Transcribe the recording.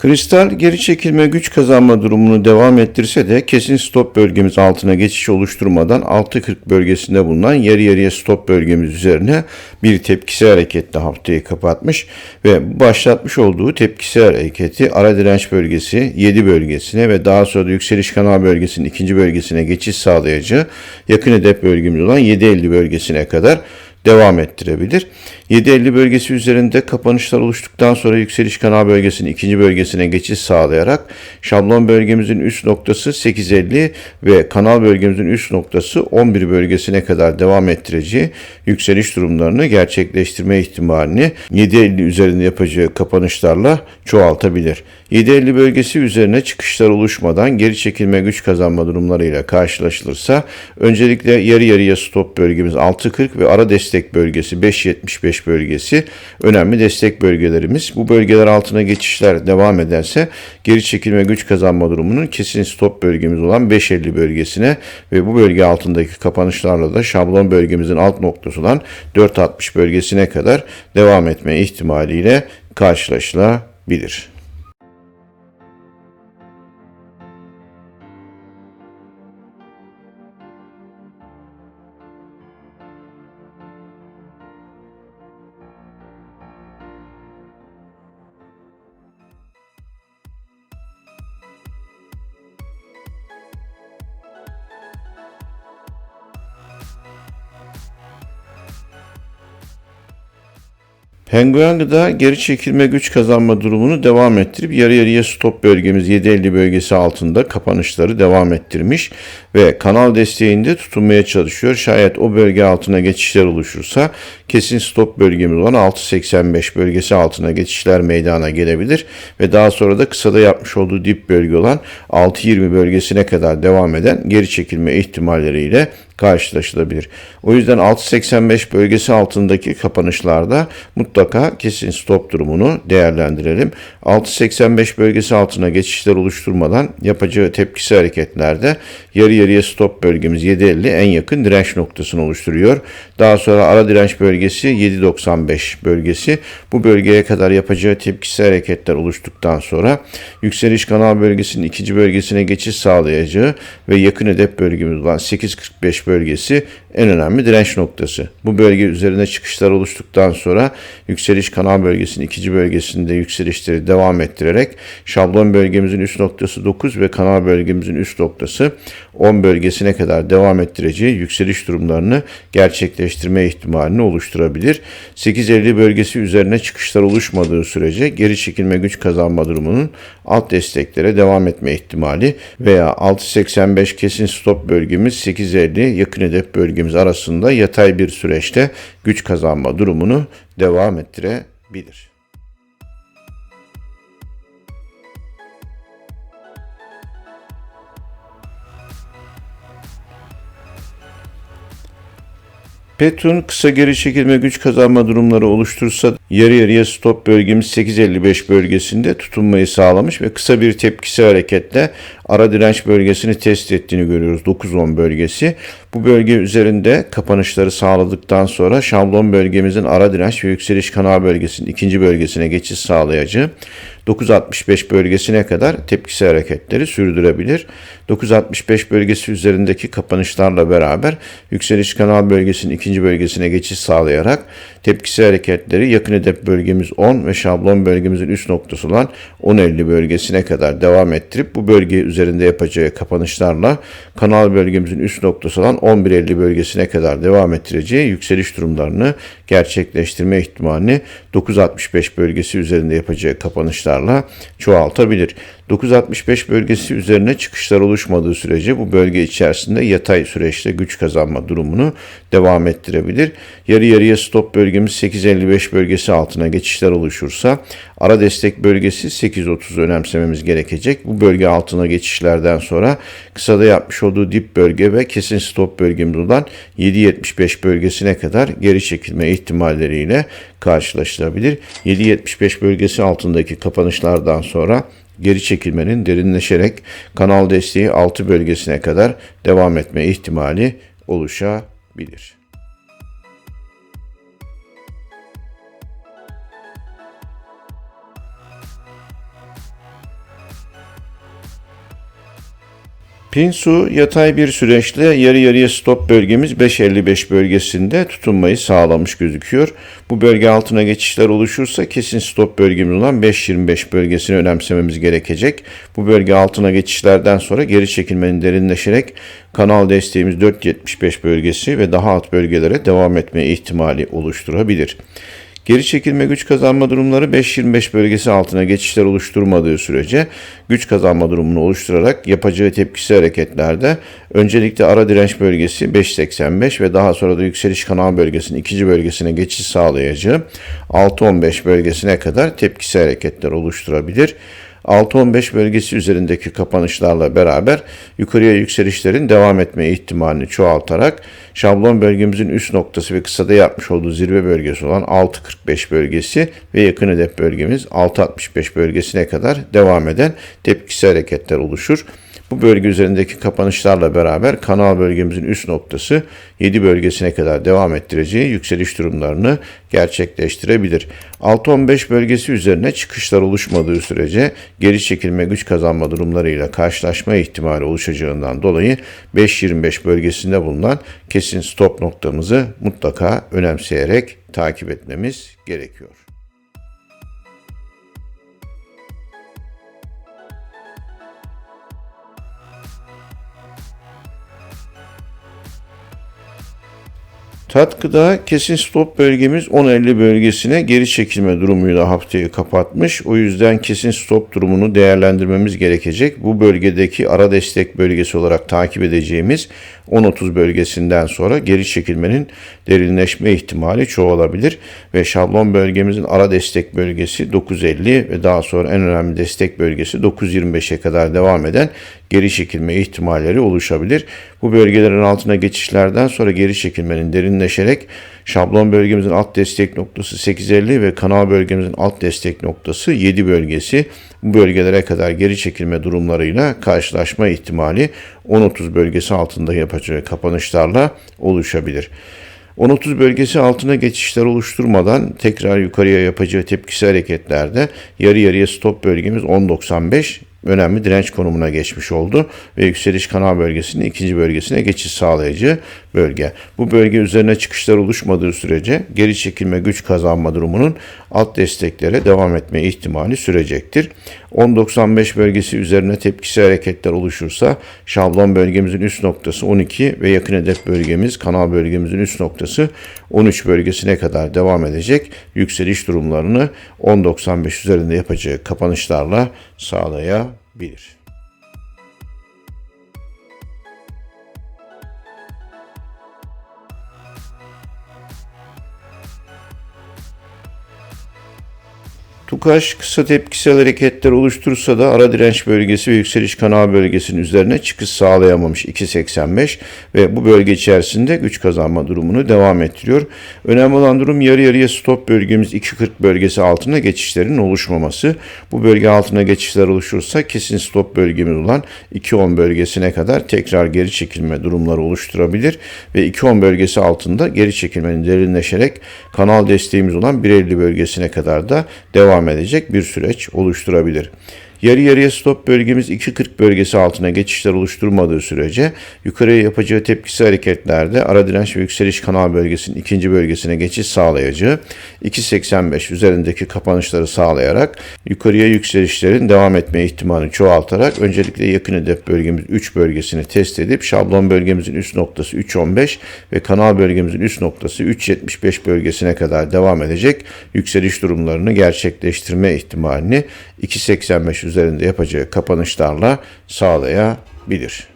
Kristal geri çekilme güç kazanma durumunu devam ettirse de kesin stop bölgemiz altına geçiş oluşturmadan 6.40 bölgesinde bulunan yarı yarıya stop bölgemiz üzerine bir tepkisi hareketle haftayı kapatmış ve başlatmış olduğu tepkisi hareketi ara direnç bölgesi 7 bölgesine ve daha sonra da yükseliş kanal bölgesinin ikinci bölgesine geçiş sağlayacağı yakın hedef bölgemiz olan 7.50 bölgesine kadar devam ettirebilir. 7.50 bölgesi üzerinde kapanışlar oluştuktan sonra yükseliş kanal bölgesinin ikinci bölgesine geçiş sağlayarak şablon bölgemizin üst noktası 8.50 ve kanal bölgemizin üst noktası 11 bölgesine kadar devam ettireceği yükseliş durumlarını gerçekleştirme ihtimalini 7.50 üzerinde yapacağı kapanışlarla çoğaltabilir. 7.50 bölgesi üzerine çıkışlar oluşmadan geri çekilme güç kazanma durumlarıyla karşılaşılırsa öncelikle yarı yarıya stop bölgemiz 6.40 ve ara destek bölgesi 5.75 bölgesi önemli destek bölgelerimiz. Bu bölgeler altına geçişler devam ederse geri çekilme güç kazanma durumunun kesin stop bölgemiz olan 5.50 bölgesine ve bu bölge altındaki kapanışlarla da şablon bölgemizin alt noktası olan 4.60 bölgesine kadar devam etme ihtimaliyle karşılaşılabilir. Penguen Gıda geri çekilme güç kazanma durumunu devam ettirip yarı yarıya stop bölgemiz 7.50 bölgesi altında kapanışları devam ettirmiş ve kanal desteğinde tutunmaya çalışıyor. Şayet o bölge altına geçişler oluşursa kesin stop bölgemiz olan 6.85 bölgesi altına geçişler meydana gelebilir ve daha sonra da kısada yapmış olduğu dip bölge olan 6.20 bölgesine kadar devam eden geri çekilme ihtimalleriyle karşılaşılabilir. O yüzden 6.85 bölgesi altındaki kapanışlarda mutlaka kesin stop durumunu değerlendirelim. 6.85 bölgesi altına geçişler oluşturmadan yapacağı tepkisi hareketlerde yarı yarıya stop bölgemiz 7.50 en yakın direnç noktasını oluşturuyor. Daha sonra ara direnç bölgesi 7.95 bölgesi. Bu bölgeye kadar yapacağı tepkisi hareketler oluştuktan sonra yükseliş kanal bölgesinin ikinci bölgesine geçiş sağlayacağı ve yakın hedef bölgemiz olan 8.45 bölgesi en önemli direnç noktası. Bu bölge üzerine çıkışlar oluştuktan sonra yükseliş kanal bölgesinin ikinci bölgesinde yükselişleri devam ettirerek şablon bölgemizin üst noktası 9 ve kanal bölgemizin üst noktası 10 bölgesine kadar devam ettireceği yükseliş durumlarını gerçekleştirme ihtimalini oluşturabilir. 8.50 bölgesi üzerine çıkışlar oluşmadığı sürece geri çekilme güç kazanma durumunun alt desteklere devam etme ihtimali veya 6.85 kesin stop bölgemiz 8.50 yakın hedef bölgemiz arasında yatay bir süreçte güç kazanma durumunu devam ettirebilir. Petun kısa geri çekilme güç kazanma durumları oluştursa yarı yarıya stop bölgemiz 8.55 bölgesinde tutunmayı sağlamış ve kısa bir tepkisi hareketle ara direnç bölgesini test ettiğini görüyoruz. 9-10 bölgesi. Bu bölge üzerinde kapanışları sağladıktan sonra şablon bölgemizin ara direnç ve yükseliş kanal bölgesinin ikinci bölgesine geçiş sağlayacağı 9.65 bölgesine kadar tepkisi hareketleri sürdürebilir. 9.65 bölgesi üzerindeki kapanışlarla beraber yükseliş kanal bölgesinin ikinci bölgesine geçiş sağlayarak tepkisi hareketleri yakın hedef bölgemiz 10 ve şablon bölgemizin üst noktası olan 10.50 bölgesine kadar devam ettirip bu bölge üzerinde yapacağı kapanışlarla kanal bölgemizin üst noktası olan 11.50 bölgesine kadar devam ettireceği yükseliş durumlarını gerçekleştirme ihtimalini 9.65 bölgesi üzerinde yapacağı kapanışlarla çoğaltabilir. 965 bölgesi üzerine çıkışlar oluşmadığı sürece bu bölge içerisinde yatay süreçte güç kazanma durumunu devam ettirebilir. Yarı yarıya stop bölgemiz 855 bölgesi altına geçişler oluşursa ara destek bölgesi 830 önemsememiz gerekecek. Bu bölge altına geçişlerden sonra kısada yapmış olduğu dip bölge ve kesin stop bölgemiz olan 775 bölgesine kadar geri çekilme ihtimalleriyle karşılaşılabilir. 775 bölgesi altındaki kapanışlardan sonra geri çekilmenin derinleşerek kanal desteği 6 bölgesine kadar devam etme ihtimali oluşabilir. Pinsu yatay bir süreçle yarı yarıya stop bölgemiz 5.55 bölgesinde tutunmayı sağlamış gözüküyor. Bu bölge altına geçişler oluşursa kesin stop bölgemiz olan 5.25 bölgesini önemsememiz gerekecek. Bu bölge altına geçişlerden sonra geri çekilmenin derinleşerek kanal desteğimiz 4.75 bölgesi ve daha alt bölgelere devam etme ihtimali oluşturabilir. Geri çekilme güç kazanma durumları 5.25 bölgesi altına geçişler oluşturmadığı sürece güç kazanma durumunu oluşturarak yapacağı tepkisi hareketlerde öncelikle ara direnç bölgesi 5.85 ve daha sonra da yükseliş kanal bölgesinin ikinci bölgesine geçiş sağlayacağı 6.15 bölgesine kadar tepkisi hareketler oluşturabilir. 6-15 bölgesi üzerindeki kapanışlarla beraber yukarıya yükselişlerin devam etme ihtimalini çoğaltarak şablon bölgemizin üst noktası ve kısada yapmış olduğu zirve bölgesi olan 6.45 bölgesi ve yakın hedef bölgemiz 6.65 bölgesine kadar devam eden tepkisi hareketler oluşur. Bu bölge üzerindeki kapanışlarla beraber kanal bölgemizin üst noktası 7 bölgesine kadar devam ettireceği yükseliş durumlarını gerçekleştirebilir. 6-15 bölgesi üzerine çıkışlar oluşmadığı sürece geri çekilme güç kazanma durumlarıyla karşılaşma ihtimali oluşacağından dolayı 5-25 bölgesinde bulunan kesin stop noktamızı mutlaka önemseyerek takip etmemiz gerekiyor. Tatkıda kesin stop bölgemiz 10.50 bölgesine geri çekilme durumuyla haftayı kapatmış. O yüzden kesin stop durumunu değerlendirmemiz gerekecek. Bu bölgedeki ara destek bölgesi olarak takip edeceğimiz 10.30 bölgesinden sonra geri çekilmenin derinleşme ihtimali çoğalabilir ve şablon bölgemizin ara destek bölgesi 9.50 ve daha sonra en önemli destek bölgesi 9.25'e kadar devam eden geri çekilme ihtimalleri oluşabilir. Bu bölgelerin altına geçişlerden sonra geri çekilmenin derinleşerek şablon bölgemizin alt destek noktası 850 ve kanal bölgemizin alt destek noktası 7 bölgesi bu bölgelere kadar geri çekilme durumlarıyla karşılaşma ihtimali 10-30 bölgesi altında yapacağı kapanışlarla oluşabilir. 10-30 bölgesi altına geçişler oluşturmadan tekrar yukarıya yapacağı tepkisi hareketlerde yarı yarıya stop bölgemiz 10.95 önemli direnç konumuna geçmiş oldu ve yükseliş kanal bölgesinin ikinci bölgesine geçiş sağlayıcı bölge. Bu bölge üzerine çıkışlar oluşmadığı sürece geri çekilme güç kazanma durumunun alt desteklere devam etme ihtimali sürecektir. 10.95 bölgesi üzerine tepkisi hareketler oluşursa şablon bölgemizin üst noktası 12 ve yakın hedef bölgemiz kanal bölgemizin üst noktası 13 bölgesine kadar devam edecek yükseliş durumlarını 10.95 üzerinde yapacağı kapanışlarla sağlayabilir bilir. Tukaş kısa tepkisel hareketler oluşturursa da ara direnç bölgesi ve yükseliş kanal bölgesinin üzerine çıkış sağlayamamış 2.85 ve bu bölge içerisinde güç kazanma durumunu devam ettiriyor. Önemli olan durum yarı yarıya stop bölgemiz 2.40 bölgesi altına geçişlerin oluşmaması. Bu bölge altına geçişler oluşursa kesin stop bölgemiz olan 2.10 bölgesine kadar tekrar geri çekilme durumları oluşturabilir ve 2.10 bölgesi altında geri çekilmenin derinleşerek kanal desteğimiz olan 1.50 bölgesine kadar da devam edecek bir süreç oluşturabilir. Yarı yarıya stop bölgemiz 2.40 bölgesi altına geçişler oluşturmadığı sürece yukarıya yapacağı tepkisi hareketlerde ara direnç ve yükseliş kanal bölgesinin ikinci bölgesine geçiş sağlayacağı 2.85 üzerindeki kapanışları sağlayarak yukarıya yükselişlerin devam etme ihtimalini çoğaltarak öncelikle yakın hedef bölgemiz 3 bölgesini test edip şablon bölgemizin üst noktası 3.15 ve kanal bölgemizin üst noktası 3.75 bölgesine kadar devam edecek yükseliş durumlarını gerçekleştirme ihtimalini 2.85 üzerinde yapacağı kapanışlarla sağlayabilir.